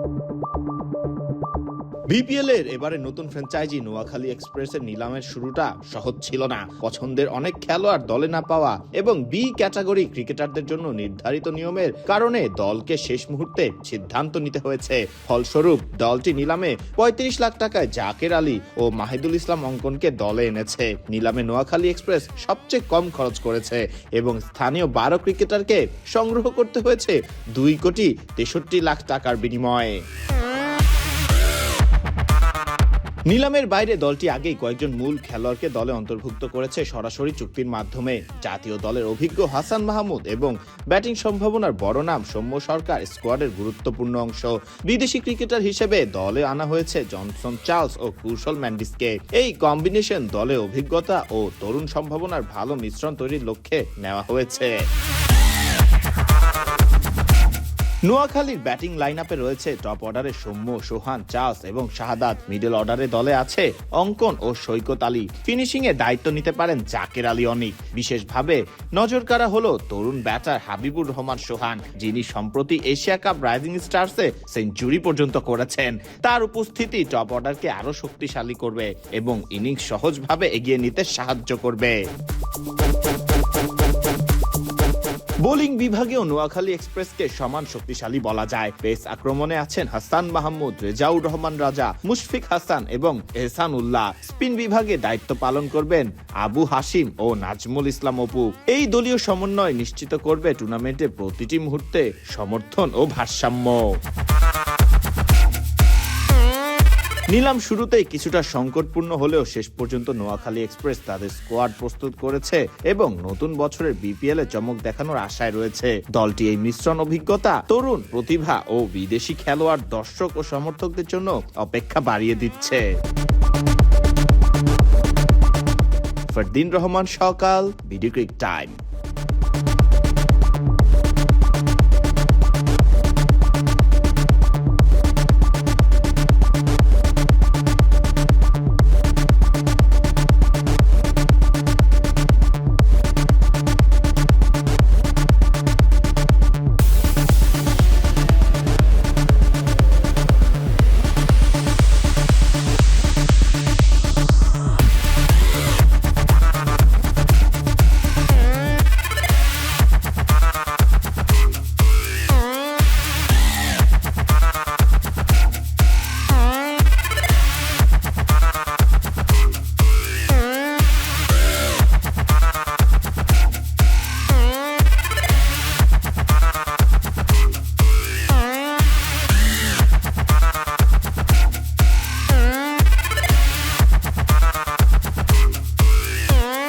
Thank you. BPL এর এবারে নতুন ফ্র্যাঞ্চাইজি নোয়াখালী এক্সপ্রেসের নিলামের শুরুটা সহজ ছিল না। পছন্দের অনেক খেলোয়াড় দলে না পাওয়া এবং বি ক্যাটাগরি ক্রিকেটারদের জন্য নির্ধারিত নিয়মের কারণে দলকে শেষ মুহূর্তে সিদ্ধান্ত নিতে হয়েছে। ফলস্বরূপ, দলটি নিলামে পঁয়ত্রিশ লাখ টাকায় জাকের আলী ও মাহিদুল ইসলাম অঙ্কনকে দলে এনেছে। নিলামে নোয়াখালী এক্সপ্রেস সবচেয়ে কম খরচ করেছে এবং স্থানীয় বারো ক্রিকেটারকে সংগ্রহ করতে হয়েছে দুই কোটি তেষট্টি লাখ টাকার বিনিময়ে। নিলামের বাইরে দলটি আগেই কয়েকজন মূল খেলোয়াড়কে দলে অন্তর্ভুক্ত করেছে সরাসরি চুক্তির মাধ্যমে। জাতীয় দলের অভিজ্ঞ হাসান মাহমুদ এবং ব্যাটিং সম্ভাবনার বড় নাম সৌম্য সরকার স্কোয়াডের গুরুত্বপূর্ণ অংশ। বিদেশি ক্রিকেটার হিসেবে দলে আনা হয়েছে জনসন চার্লস ও কুশল ম্যান্ডিসকে। এই কম্বিনেশন দলে অভিজ্ঞতা ও তরুণ সম্ভাবনার ভালো মিশ্রণ তৈরির লক্ষ্যে নেওয়া হয়েছে। নোয়াখালীর ব্যাটিং লাইন আপে রয়েছে টপ অর্ডারে সৌম্য, সোহান, চার্লস এবং শাহাদাত। মিডল অর্ডারে দলে আছে অঙ্কন ও সৈকত আলী। ফিনিশিং এ দায়িত্ব নিতে পারেন জাকের আলী অনিক। বিশেষভাবে নজর কাড়া হলো তরুণ ব্যাটার হাবিবুর রহমান সোহান, যিনি সম্প্রতি এশিয়া কাপ রাইজিং স্টার্সে সেঞ্চুরি পর্যন্ত করেছেন। তার উপস্থিতি টপ অর্ডারকে আরও শক্তিশালী করবে এবং ইনিংস সহজভাবে এগিয়ে নিতে সাহায্য করবে। বোলিং বিভাগেও নোয়াখালী এক্সপ্রেসকে সমান শক্তিশালী বলা যায়। পেস আক্রমণে আছেন হাসান মাহমুদ, রেজাউর রহমান রাজা, মুশফিক হাসান এবং এহসান উল্লাহ স্পিন বিভাগে দায়িত্ব পালন করবেন আবু হাসিম ও নাজমুল ইসলাম অপু। এই দলীয় সমন্বয় নিশ্চিত করবে টুর্নামেন্টে প্রতিটি মুহূর্তে সমর্থন ও ভারসাম্য। নিলাম শুরুতেই কিছুটা সংকটপূর্ণ হলেও শেষ পর্যন্ত নোয়াখালী এক্সপ্রেস তাদের স্কোয়াড প্রস্তুত করেছে এবং নতুন বছরের বিপিএল এ চমক দেখানোর আশায় রয়েছে। দলটি এই মিশ্রণ অভিজ্ঞতা, তরুণ প্রতিভা ও বিদেশি খেলোয়াড়, দর্শক ও সমর্থকদের জন্য অপেক্ষা বাড়িয়ে দিচ্ছে। ফরদিন রহমান, সকাল ভিডিও ক্রিক টাইম।